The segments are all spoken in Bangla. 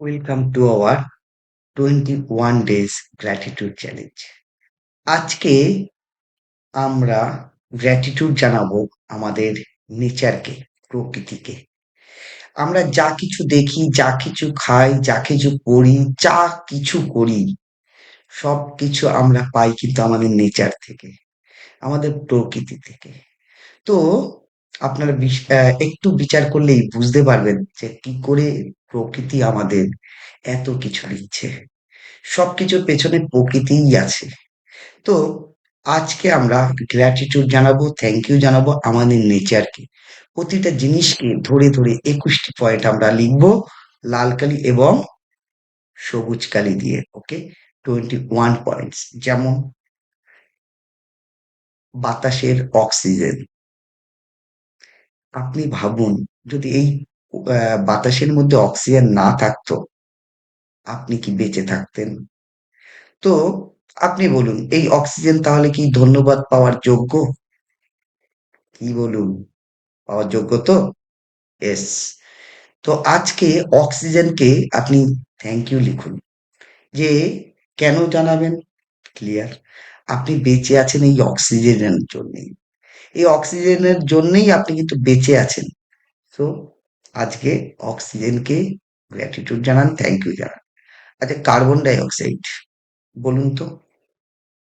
Welcome to our twenty one days gratitude challenge আজকে আমরা গ্র্যাটিটিউড জানাব আমাদের নেচারকে প্রকৃতিকে। আমরা যা কিছু দেখি, যা কিছু খাই, যা কিছু করি যা কিছু করি, সব কিছু আমরা পাই কিন্তু আমাদের নেচার থেকে, আমাদের প্রকৃতি থেকে। তো আপনারা একটু বিচার করলেই বুঝতে পারবেন যে কি করে প্রকৃতি আমাদের এত কিছু দিচ্ছে সবকিছুর পেছনে প্রকৃতিই আছে। তো আজকে আমরা গ্র্যাটিটিউড জানাব থ্যাংক ইউ জানাব আমাদের নেচারকে প্রতিটা জিনিসকে ধরে ধরে একুশটি পয়েন্ট আমরা লিখব, লাল কালি এবং সবুজ কালি দিয়ে ওকে টোয়েন্টি ওয়ান পয়েন্টস যেমন বাতাসের অক্সিজেন আপনি ভাবুন, যদি এই বাতাসের মধ্যে অক্সিজেন না থাকতো, আপনি কি বেঁচে থাকতেন? তো আপনি বলুন, এই অক্সিজেন তাহলে কি ধন্যবাদ পাওয়ার যোগ্য? কি বলুন, পাওয়ার যোগ্য তো? এস তো আজকে অক্সিজেনকে আপনি থ্যাংক ইউ লিখুন, যে কেন জানাবেন? ক্লিয়ার আপনি বেঁচে আছেন এই অক্সিজেনের জন্যই। এই অক্সিজেনের জন্যই আপনি কিন্তু বেঁচে আছেন। তো আজকে অক্সিজেনকে গ্র্যাটিটিউড জানান থ্যাংক ইউ জানান। আচ্ছা কার্বন ডাই অক্সাইড বলুন তো,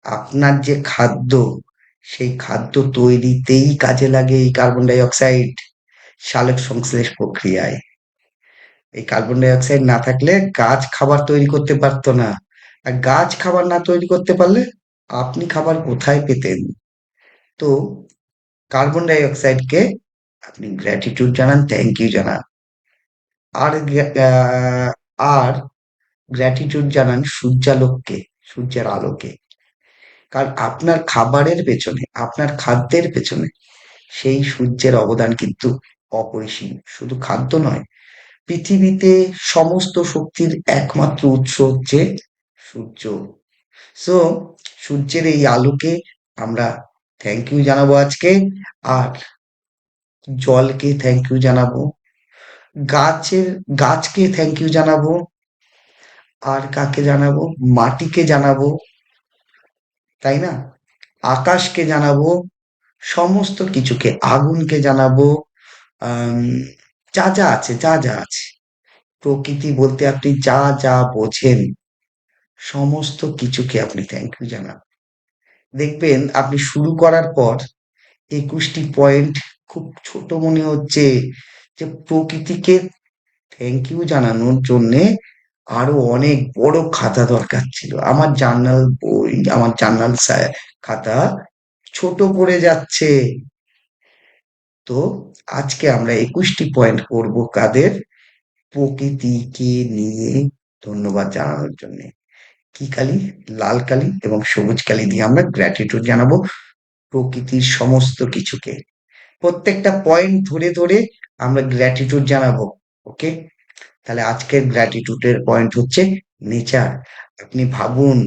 আপনার যে খাদ্য, সেই খাদ্য তৈরিতেই কাজে লাগে এই কার্বন ডাই অক্সাইড সালোক সংশ্লেষ প্রক্রিয়ায়। এই কার্বন ডাই অক্সাইড না থাকলে গাছ খাবার তৈরি করতে পারতো না। আর গাছ খাবার না তৈরি করতে পারলে আপনি খাবার কোথায় পেতেন? তো কার্বন ডাই অক্সাইডকে আপনি গ্র্যাটিটিউড জানান থ্যাংক ইউ জানান। আর আর গ্র্যাটিটিউড জানান সূর্যালোককে, সূর্যের আলোকে। কারণ আপনার খাবারের পেছনে, আপনার খাদ্যের পেছনে সেই সূর্যের অবদান কিন্তু অপরিসীম। শুধু খাদ্য নয়, পৃথিবীতে সমস্ত শক্তির একমাত্র উৎস হচ্ছে সূর্য। সো সূর্যের এই আলোকে আমরা থ্যাংক ইউ জানাব আজকে। আর জলকে থ্যাংক ইউ জানাব। গাছের, গাছকে থ্যাংক ইউ জানাব। আর কাকে জানাব? মাটিকে জানাব। তাই না? আকাশকে জানাব। সমস্ত কিছুকে, আগুনকে জানাব। যা যা আছে, যা যা আছে। প্রকৃতি বলতে আপনি যা যা বোঝেন, সমস্ত কিছুকে আপনি থ্যাংক ইউ জানান দেখবেন, আপনি শুরু করার পর, একুশটি পয়েন্ট খুব ছোট মনে হচ্ছে যে প্রকৃতিকে থ্যাংক ইউ জানানোর জন্যে আরও অনেক বড় খাতা দরকার ছিল। আমার জার্নাল বই, আমার জার্নাল খাতা ছোট পড়ে যাচ্ছে। তো আজকে আমরা একুশটি পয়েন্ট করব কাদের? প্রকৃতিকে নিয়ে ধন্যবাদ জানানোর জন্য। কি কালি? লাল কালি এবং সবুজ কালি দিয়ে আমরা গ্র্যাটিটিউড জানাব প্রকৃতির সমস্ত কিছুকে। প্রত্যেকটা পয়েন্ট ধরে ধরে আমরা গ্র্যাটিটিউড জানাব ওকে তাহলে আজকের গ্র্যাটিটিউডের পয়েন্ট হচ্ছে নেচার আপনি ভাবুন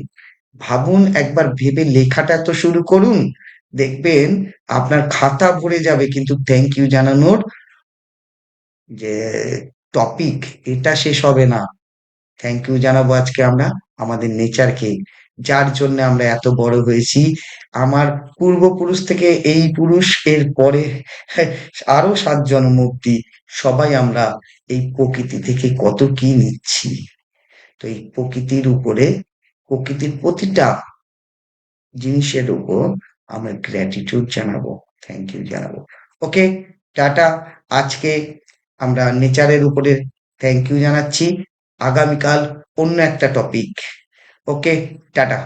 ভাবুন একবার ভেবে লেখাটা তো শুরু করুন। দেখবেন আপনার খাতা ভরে যাবে, কিন্তু থ্যাংক ইউ জানানোর যে টপিক এটা শেষ হবে না। থ্যাংক ইউ জানাব আজকে আমরা, আমাদের নেচারকে যার জন্য আমরা এত বড় হয়েছি। আমার পূর্বপুরুষ থেকে এই পুরুষ, এর পরে আরও সাত অব্দি সবাই আমরা এই প্রকৃতি থেকে কত কি নিচ্ছি। তো এই প্রকৃতির উপরে, প্রকৃতির প্রতিটা জিনিসের উপর আমরা গ্র্যাটিটিউড জানাব থ্যাংক ইউ জানাব। Okay tata. আজকে আমরা নেচারের উপরে থ্যাংক ইউ জানাচ্ছি। আগামীকাল অন্য একটা টপিক ওকে টাটা